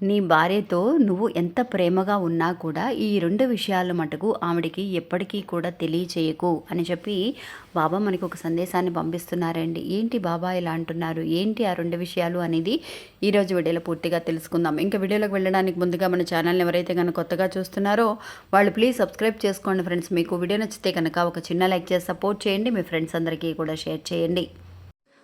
నీ భార్యతో నువ్వు ఎంత ప్రేమగా ఉన్నా కూడా ఈ రెండు విషయాలు మటుకు ఆవిడికి ఎప్పటికీ కూడా తెలియచేయకు అని చెప్పి బాబా మనకు ఒక సందేశాన్ని పంపిస్తున్నారండి. ఏంటి బాబా ఇలా అంటున్నారు? ఏంటి ఆ రెండు విషయాలు అనేది? ఈరోజు వీడియోలో పూర్తిగా తెలుసుకుందాం. ఇంకా వీడియోలోకి వెళ్ళడానికి ముందుగా మన ఛానల్ని ఎవరైతే కనుక కొత్తగా చూస్తున్నారో వాళ్ళు ప్లీజ్ సబ్స్క్రైబ్ చేసుకోండి ఫ్రెండ్స్. మీకు వీడియో నచ్చితే కనుక ఒక చిన్న లైక్ చేసి సపోర్ట్ చేయండి. మీ ఫ్రెండ్స్ అందరికీ కూడా షేర్ చేయండి.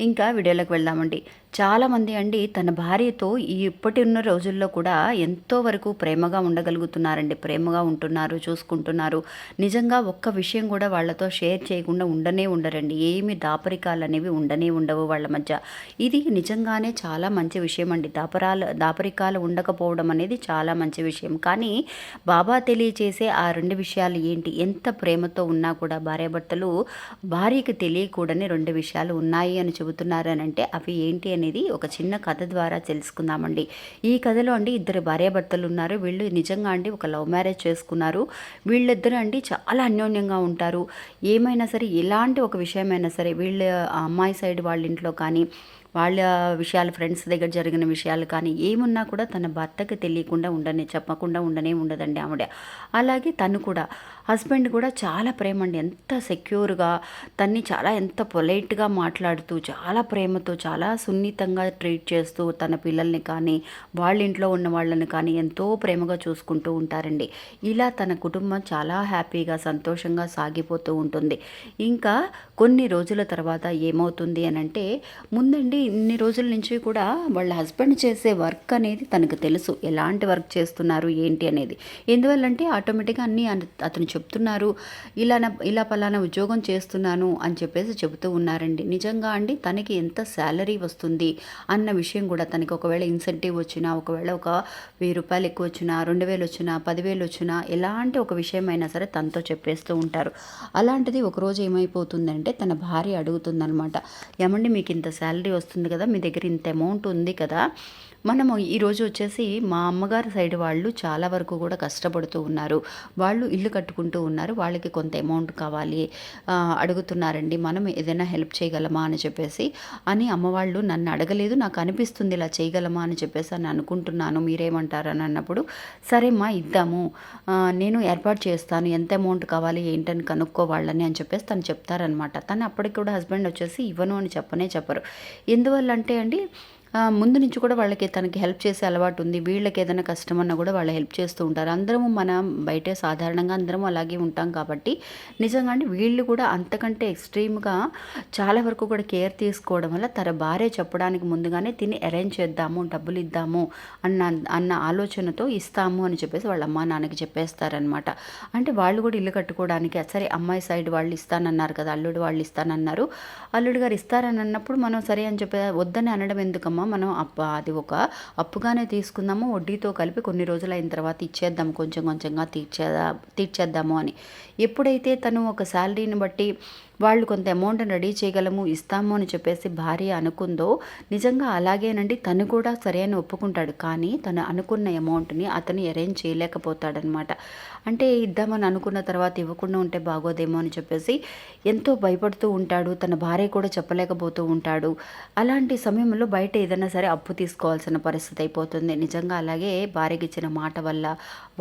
ఇంకా వీడియోలోకి వెళ్దామండి. చాలామంది అండి తన భార్యతో ఇప్పటి ఉన్న రోజుల్లో కూడా ఎంతో వరకు ప్రేమగా ఉండగలుగుతున్నారండి. ప్రేమగా ఉంటున్నారు చూసుకుంటున్నారు. నిజంగా ఒక్క విషయం కూడా వాళ్ళతో షేర్ చేయకుండా ఉండనే ఉండరండి. ఏమి దాపరికాలు అనేవి ఉండనే ఉండవు వాళ్ళ మధ్య. ఇది నిజంగానే చాలా మంచి విషయం అండి దాపరాలు దాపరికాలు ఉండకపోవడం అనేది చాలా మంచి విషయం. కానీ బాబా తెలియచేసే ఆ రెండు విషయాలు ఏంటి? ఎంత ప్రేమతో ఉన్నా కూడా భార్యాభర్తలు భార్యకి తెలియకూడని రెండు విషయాలు ఉన్నాయి అని చెబుతున్నారనంటే అవి ఏంటి అనేది ఒక చిన్న కథ ద్వారా తెలుసుకుందామండి. ఈ కథలో అండి ఇద్దరు భార్యాభర్తలు ఉన్నారు. వీళ్ళు నిజంగా అండి ఒక లవ్ మ్యారేజ్ చేసుకున్నారు. వీళ్ళిద్దరూ అండి చాలా అన్యోన్యంగా ఉంటారు. ఏమైనా సరే ఎలాంటి ఒక విషయమైనా సరే వీళ్ళ అమ్మాయి సైడ్ వాళ్ళ ఇంట్లో కానీ వాళ్ళ విషయాలు ఫ్రెండ్స్ దగ్గర జరిగిన విషయాలు కానీ ఏమున్నా కూడా తన భర్తకి తెలియకుండా ఉండనే చెప్పకుండా ఉండనే ఉండదండి ఆవిడ. అలాగే తను కూడా హస్బెండ్ కూడా చాలా ప్రేమ అండి ఎంత సెక్యూర్గా తన్ని చాలా ఎంత పొలైట్గా మాట్లాడుతూ చాలా ప్రేమతో చాలా సున్నితంగా ట్రీట్ చేస్తూ తన పిల్లల్ని కానీ వాళ్ళ ఇంట్లో ఉన్న వాళ్ళని కానీ ఎంతో ప్రేమగా చూసుకుంటూ ఉంటారండి. ఇలా తన కుటుంబం చాలా హ్యాపీగా సంతోషంగా సాగిపోతూ ఉంటుంది. ఇంకా కొన్ని రోజుల తర్వాత ఏమవుతుంది అని అంటే ముందండి ఇన్ని రోజుల నుంచి కూడా వాళ్ళ హస్బెండ్ చేసే వర్క్ అనేది తనకు తెలుసు. ఎలాంటి వర్క్ చేస్తున్నారు? ఏంటి అనేది. ఎందువల్లంటే ఆటోమేటిక్గా అన్నీ అతను చెప్తున్నారు. ఇలా ఇలా పలానా ఉద్యోగం చేస్తున్నాను అని చెప్పేసి చెబుతూ ఉన్నారండి. నిజంగా అండి తనకి ఎంత శాలరీ వస్తుంది అన్న విషయం కూడా తనకి ఒకవేళ ఇన్సెంటివ్ వచ్చినా ఒకవేళ ఒక వెయ్యి రూపాయలు ఎక్కువ వచ్చినా రెండు వేలు వచ్చినా పదివేలు వచ్చినా ఎలాంటి ఒక విషయం అయినా సరే తనతో చెప్పేస్తూ ఉంటారు. అలాంటిది ఒకరోజు ఏమైపోతుందంటే తన భార్య అడుగుతుందనమాట ఏమండి మీకు ఇంత శాలరీ వస్తుంది కదా మీ దగ్గర ఇంత అమౌంట్ ఉంది కదా. మనము ఈరోజు వచ్చేసి మా అమ్మగారి సైడ్ వాళ్ళు చాలా వరకు కూడా కష్టపడుతూ ఉన్నారు. వాళ్ళు ఇల్లు కట్టుకుంటూ ఉన్నారు. వాళ్ళకి కొంత అమౌంట్ కావాలి. అడుగుతున్నారండి. మనం ఏదైనా హెల్ప్ చేయగలమా అని చెప్పేసి అని అమ్మవాళ్ళు నన్ను అడగలేదు. నాకు అనిపిస్తుంది ఇలా చేయగలమా అని చెప్పేసి అని అనుకుంటున్నాను. మీరేమంటారని అన్నప్పుడు సరేమ్మా ఇద్దాము. నేను ఏర్పాటు చేస్తాను. ఎంత అమౌంట్ కావాలి? ఏంటని కనుక్కోవాళ్ళని అని చెప్పేసి తను చెప్తారనమాట తను అప్పటికి కూడా హస్బెండ్ వచ్చేసి ఇవ్వను అని చెప్పనే చెప్పరు. ఎందువల్ల అంటే అండి ముందు నుంచి కూడా వాళ్ళకి తనకి హెల్ప్ చేసే అలవాటు ఉంది. వీళ్ళకి ఏదైనా కష్టం అన్నా కూడా వాళ్ళు హెల్ప్ చేస్తూ ఉంటారు. అందరము మనం బయటే సాధారణంగా అందరం అలాగే ఉంటాం కాబట్టి నిజంగా అండి వీళ్ళు కూడా అంతకంటే ఎక్స్ట్రీమ్గా చాలా వరకు కూడా కేర్ తీసుకోవడం వల్ల తన భార్య చెప్పడానికి ముందుగానే తిని అరేంజ్ చేద్దాము డబ్బులు ఇద్దాము అన్న అన్న ఆలోచనతో ఇస్తాము అని చెప్పేసి వాళ్ళ అమ్మా నాన్నకి చెప్పేస్తారనమాట అంటే వాళ్ళు కూడా ఇల్లు కట్టుకోవడానికి సరే అమ్మాయి సైడ్ వాళ్ళు ఇస్తానన్నారు కదా అల్లుడు వాళ్ళు ఇస్తానన్నారు. అల్లుడు గారు ఇస్తారని అన్నప్పుడు మనం సరే అని చెప్పి వద్దని అనడం ఎందుకమ్మా? మనం అప్ప అది ఒక అప్పుగానే తీసుకుందాము. వడ్డీతో కలిపి కొన్ని రోజులు అయిన తర్వాత ఇచ్చేద్దాం. కొంచెం కొంచెంగా తీర్చేదా తీర్చేద్దాము అని. ఎప్పుడైతే తను ఒక శాలరీని బట్టి వాళ్ళు కొంత అమౌంట్ రెడీ చేయగలము ఇస్తాము అని చెప్పేసి భార్య అనుకుందో నిజంగా అలాగేనండి. తను కూడా సరే అని ఒప్పుకుంటాడు. కానీ తను అనుకున్న అమౌంట్ని అతను అరేంజ్ చేయలేకపోతాడనమాట అంటే ఇద్దామని అనుకున్న తర్వాత ఇవ్వకుండా ఉంటే బాగోదేమో అని చెప్పేసి ఎంతో భయపడుతూ ఉంటాడు. తన భార్య కూడా చెప్పలేకపోతూ ఉంటాడు. అలాంటి సమయంలో బయట ఏదైనా సరే అప్పు తీసుకోవాల్సిన పరిస్థితి అయిపోతుంది. నిజంగా అలాగే భార్యకి ఇచ్చిన మాట వల్ల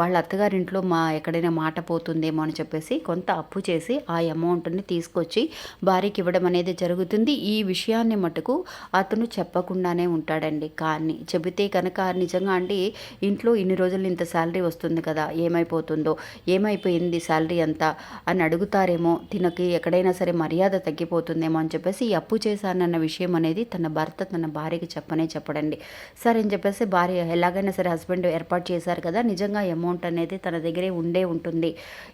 వాళ్ళ అత్తగారింట్లో మా ఎక్కడైనా మాట పోతుందేమో అని చెప్పేసి కొంత అప్పు చేసి ఆ అమౌంట్ని తీసుకొచ్చి తీసుకొచ్చి భార్యకి ఇవ్వడం అనేది జరుగుతుంది. ఈ విషయాన్ని మటుకు అతను చెప్పకుండానే ఉంటాడండి కానీ చెబితే కనుక నిజంగా అండి ఇంట్లో ఇన్ని రోజులు ఇంత శాలరీ వస్తుంది కదా ఏమైపోతుందో ఏమైపోయింది శాలరీ అంత అని అడుగుతారేమో తినకి ఎక్కడైనా సరే మర్యాద తగ్గిపోతుందేమో అని చెప్పేసి అప్పు చేశానన్న విషయం అనేది తన భర్త తన భార్యకి చెప్పనే చెప్పడండి. సరే అని చెప్పేసి భార్య ఎలాగైనా సరే హస్బెండ్ ఏర్పాటు చేశారు కదా నిజంగా అమౌంట్ అనేది తన దగ్గరే ఉండే ఉంటుంది.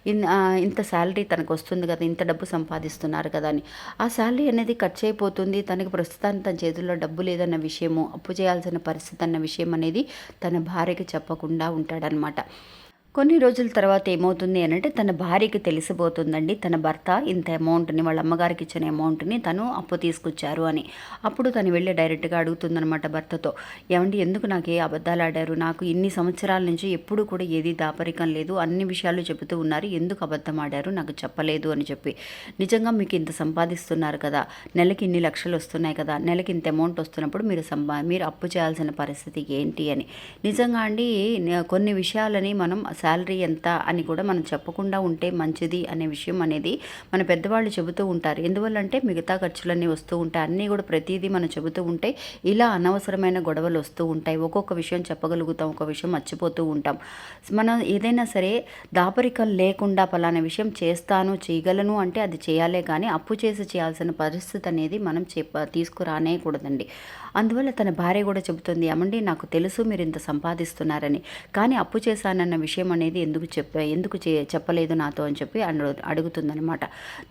ఇన్- ఇంత శాలరీ తనకు వస్తుంది కదా ఇంత డబ్బు సంపాదిస్తుంది చేస్తున్నారు కదా అని. ఆ శాలరీ అనేది కట్ అయిపోతుంది. తనకి ప్రస్తుతానికి తన చేతుల్లో డబ్బు లేదన్న విషయము అప్పు చేయాల్సిన పరిస్థితి అన్న విషయం అనేది తన భార్యకి చెప్పకుండా ఉంటాడనమాట కొన్ని రోజుల తర్వాత ఏమవుతుంది అని అంటే తన భార్యకి తెలిసిపోతుందండి. తన భర్త ఇంత అమౌంట్ని వాళ్ళ అమ్మగారికి ఇచ్చిన అమౌంట్ని తను అప్పు తీసుకొచ్చారు అని. అప్పుడు తను వెళ్ళి డైరెక్ట్గా అడుగుతుందనమాట భర్తతో. ఏమండి ఎందుకు నాకు ఏ అబద్ధాలు ఆడారు? నాకు ఇన్ని సంవత్సరాల నుంచి ఎప్పుడు కూడా ఏది దాపరికం లేదు. అన్ని విషయాలు చెబుతూ ఉన్నారు. ఎందుకు అబద్ధం ఆడారు? నాకు చెప్పలేదు అని చెప్పి. నిజంగా మీకు ఇంత సంపాదిస్తున్నారు కదా. నెలకి ఇన్ని లక్షలు వస్తున్నాయి కదా. నెలకి ఇంత అమౌంట్ వస్తున్నప్పుడు మీరు సంపా మీరు అప్పు చేయాల్సిన పరిస్థితి ఏంటి అని. నిజంగా అండి కొన్ని విషయాలని మనం శాలరీ ఎంత అని కూడా మనం చెప్పకుండా ఉంటే మంచిది అనే విషయం అనేది మన పెద్దవాళ్ళు చెబుతూ ఉంటారు. ఎందువల్లంటే మిగతా ఖర్చులన్నీ వస్తూ ఉంటాయి. అన్నీ కూడా ప్రతిదీ మనం చెబుతూ ఉంటే ఇలా అనవసరమైన గొడవలు వస్తూ ఉంటాయి. ఒక్కొక్క విషయం చెప్పగలుగుతాం ఒక విషయం మర్చిపోతూ ఉంటాం. మనం ఏదైనా సరే దాపరికం లేకుండా పలానా విషయం చేస్తాను చేయగలను అంటే అది చేయాలే కానీ అప్పు చేసి చేయాల్సిన పరిస్థితి అనేది మనం చెప్ప తీసుకురానే కూడదండి అందువల్ల తన భార్య కూడా చెబుతుంది ఏమండి నాకు తెలుసు మీరు ఇంత సంపాదిస్తున్నారని. కానీ అప్పు చేశానన్న విషయం అనేది ఎందుకు చెప్ప ఎందుకు చే చెప్పలేదు నాతో అని చెప్పి అడు అడుగుతుందనమాట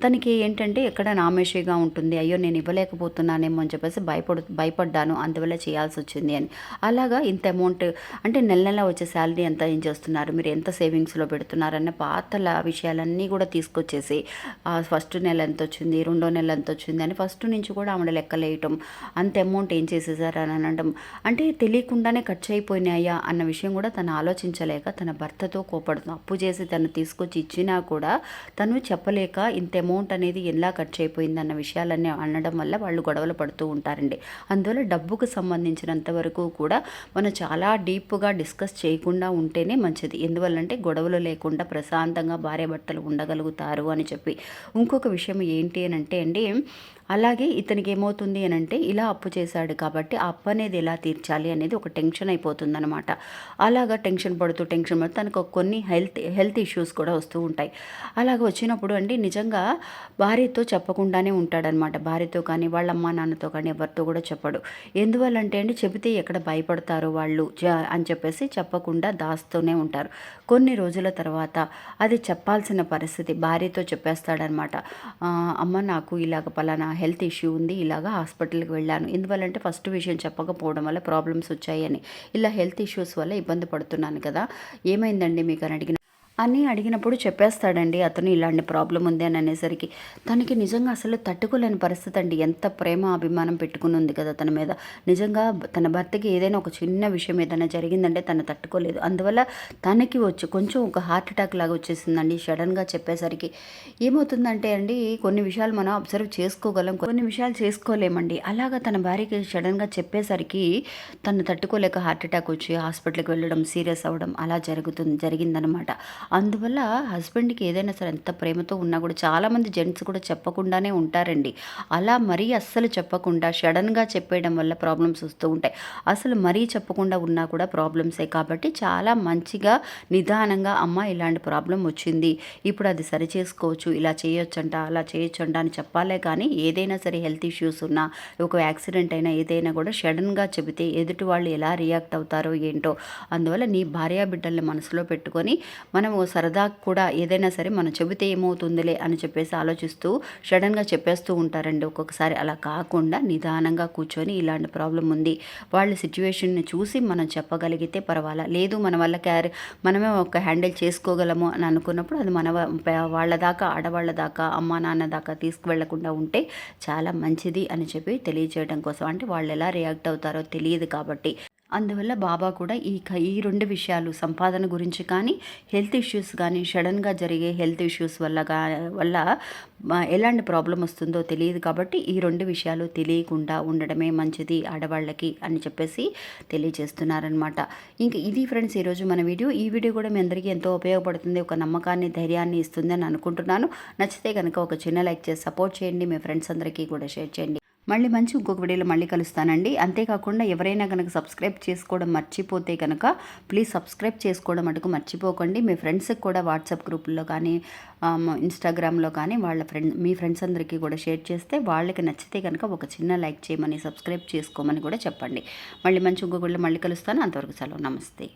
తనకి ఏంటంటే ఎక్కడ నామేషిగా ఉంటుంది అయ్యో నేను ఇవ్వలేకపోతున్నానేమో అని చెప్పేసి భయపడు భయపడ్డాను అందువల్ల చేయాల్సి వచ్చింది అని. అలాగా ఇంత అమౌంట్ అంటే నెల నెల వచ్చే శాలరీ ఎంత ఏం చేస్తున్నారు మీరు ఎంత సేవింగ్స్లో పెడుతున్నారన్న పాతల విషయాలన్నీ కూడా తీసుకొచ్చేసి ఫస్ట్ నెల ఎంత వచ్చింది రెండో నెల ఎంత వచ్చింది అని ఫస్ట్ నుంచి కూడా ఆవిడ లెక్కలేయటం అంత అమౌంట్ ఏం చేసేసారు అని అనడం అంటే తెలియకుండానే ఖర్చు అయిపోయినాయా అన్న విషయం కూడా తను ఆలోచించలేక తన భర్త భర్తతో కోపడుతుంది అప్పు చేసి తను తీసుకొచ్చి ఇచ్చినా కూడా తను చెప్పలేక ఇంత అమౌంట్ అనేది ఎలా ఖర్చు అయిపోయింది అన్న విషయాలన్నీ అనడం వల్ల వాళ్ళు గొడవలు పడుతూ ఉంటారండి. అందువల్ల డబ్బుకు సంబంధించినంత వరకు కూడా మనం చాలా డీప్గా డిస్కస్ చేయకుండా ఉంటేనే మంచిది. ఎందువల్లంటే గొడవలు లేకుండా ప్రశాంతంగా భార్యాభర్తలు ఉండగలుగుతారు అని చెప్పి. ఇంకొక విషయం ఏంటి అని అంటే అండి అలాగే ఇతనికి ఏమవుతుంది అని అంటే ఇలా అప్పు చేశాడు కాబట్టి ఆ అప్పు అనేది ఎలా తీర్చాలి అనేది ఒక టెన్షన్ అయిపోతుంది అనమాట అలాగా టెన్షన్ పడుతూ టెన్షన్ పడుతూ తనకు కొన్ని హెల్త్ హెల్త్ ఇష్యూస్ కూడా వస్తూ ఉంటాయి. అలాగ వచ్చినప్పుడు అండి నిజంగా భార్యతో చెప్పకుండానే ఉంటాడనమాట భార్యతో కానీ వాళ్ళ అమ్మా నాన్నతో కానీ ఎవరితో కూడా చెప్పడు. ఎందువల్లంటే అండి చెబితే ఎక్కడ భయపడతారో వాళ్ళు? అని చెప్పేసి చెప్పకుండా దాస్తూనే ఉంటారు. కొన్ని రోజుల తర్వాత అది చెప్పాల్సిన పరిస్థితి భార్యతో చెప్పేస్తాడనమాట అమ్మ నాకు ఇలాగ పలానా హెల్త్ ఇష్యూ ఉంది ఇలాగా హాస్పిటల్కి వెళ్ళాను. ఎందువల్లంటే ఫస్ట్ విషయం చెప్పకపోవడం వల్ల ప్రాబ్లమ్స్ వచ్చాయని. ఇలా హెల్త్ ఇష్యూస్ వల్ల ఇబ్బంది పడుతున్నాను కదా. ఏమైందండి మీకు అని అడిగిన అని అడిగినప్పుడు చెప్పేస్తాడండి అతను ఇలాంటి ప్రాబ్లం ఉంది అని అనేసరికి తనకి నిజంగా అసలు తట్టుకోలేని పరిస్థితి అండి. ఎంత ప్రేమ అభిమానం పెట్టుకుని ఉంది కదా తన మీద. నిజంగా తన భర్తకి ఏదైనా ఒక చిన్న విషయం ఏదైనా జరిగిందంటే తను తట్టుకోలేదు. అందువల్ల తనకి వచ్చి కొంచెం ఒక హార్ట్ అటాక్ లాగా వచ్చేసిందండి. సడన్గా చెప్పేసరికి ఏమవుతుందంటే అండి కొన్ని విషయాలు మనం అబ్జర్వ్ చేసుకోగలం కొన్ని విషయాలు చేసుకోలేమండి. అలాగా తన భార్యకి సడన్గా చెప్పేసరికి తను తట్టుకోలేక హార్ట్ అటాక్ వచ్చి హాస్పిటల్కి వెళ్ళడం సీరియస్ అవ్వడం అలా జరుగుతుంది జరిగిందనమాట. అందువల్ల హస్బెండ్కి ఏదైనా సరే ఎంత ప్రేమతో ఉన్నా కూడా చాలామంది జెంట్స్ కూడా చెప్పకుండానే ఉంటారండి. అలా మరీ అస్సలు చెప్పకుండా సడన్గా చెప్పేయడం వల్ల ప్రాబ్లమ్స్ వస్తూ ఉంటాయి. అసలు మరీ చెప్పకుండా ఉన్నా కూడా ప్రాబ్లమ్సే కాబట్టి చాలా మంచిగా నిదానంగా అమ్మ ఇలాంటి ప్రాబ్లం వచ్చింది. ఇప్పుడు అది సరి చేసుకోవచ్చు ఇలా చేయొచ్చంట అలా చేయొచ్చంట అని చెప్పాలే కానీ ఏదైనా సరే హెల్త్ ఇష్యూస్ ఉన్నా ఒక యాక్సిడెంట్ అయినా ఏదైనా కూడా సడన్గా చెబితే ఎదుటి వాళ్ళు ఎలా రియాక్ట్ అవుతారో ఏంటో అందువల్ల నీ భార్యా బిడ్డల్ని మనసులో పెట్టుకొని మనం ఓ సరదా కూడా ఏదైనా సరే మనం చెబితే ఏమవుతుందిలే అని చెప్పేసి ఆలోచిస్తూ సడన్గా చెప్పేస్తూ ఉంటారండి. ఒక్కొక్కసారి అలా కాకుండా నిదానంగా కూర్చొని ఇలాంటి ప్రాబ్లం ఉంది. వాళ్ళ సిచ్యువేషన్ని చూసి మనం చెప్పగలిగితే పర్వాలా? లేదు మన వల్ల క్యారీ మనమే ఒక హ్యాండిల్ చేసుకోగలము అని అనుకున్నప్పుడు అది మన వాళ్ళ దాకా ఆడవాళ్ళ దాకా అమ్మ నాన్న దాకా తీసుకువెళ్ళకుండా ఉంటే చాలా మంచిది అని చెప్పి తెలియజేయడం కోసం. అంటే వాళ్ళు ఎలా రియాక్ట్ అవుతారో తెలియదు కాబట్టి. అందువల్ల బాబా కూడా ఈ క ఈ రెండు విషయాలు సంపాదన గురించి కానీ హెల్త్ ఇష్యూస్ కానీ సడన్గా జరిగే హెల్త్ ఇష్యూస్ వల్ల వల్ల ఎలాంటి ప్రాబ్లం వస్తుందో తెలియదు కాబట్టి ఈ రెండు విషయాలు తెలియకుండా ఉండడమే మంచిది ఆడవాళ్ళకి అని చెప్పేసి తెలియజేస్తున్నారనమాట ఇంకా ఇది ఫ్రెండ్స్ ఈరోజు మన వీడియో. ఈ వీడియో కూడా మీ అందరికీ ఎంతో ఉపయోగపడుతుంది ఒక నమ్మకాన్ని ధైర్యాన్ని ఇస్తుందని అనుకుంటున్నాను. నచ్చితే కనుక ఒక చిన్న లైక్ చేసి సపోర్ట్ చేయండి. మీ ఫ్రెండ్స్ అందరికీ కూడా షేర్ చేయండి. మళ్ళీ మంచి ఇంకొక వీడియోలో మళ్ళీ కలుస్తానండి. అంతేకాకుండా ఎవరైనా కనుక సబ్స్క్రైబ్ చేసుకోవడం మర్చిపోతే కనుక ప్లీజ్ సబ్స్క్రైబ్ చేసుకోవడం మటుకు మర్చిపోకండి. మీ ఫ్రెండ్స్కి కూడా వాట్సాప్ గ్రూపుల్లో కానీ ఇన్స్టాగ్రామ్లో కానీ వాళ్ళ ఫ్రెండ్ మీ ఫ్రెండ్స్ అందరికీ కూడా షేర్ చేస్తే వాళ్ళకి నచ్చితే కనుక ఒక చిన్న లైక్ చేయమని సబ్స్క్రైబ్ చేసుకోమని కూడా చెప్పండి. మళ్ళీ మంచి ఇంకొక వీడియోలో మళ్ళీ కలుస్తాను. అంతవరకు సెలవు. నమస్తే.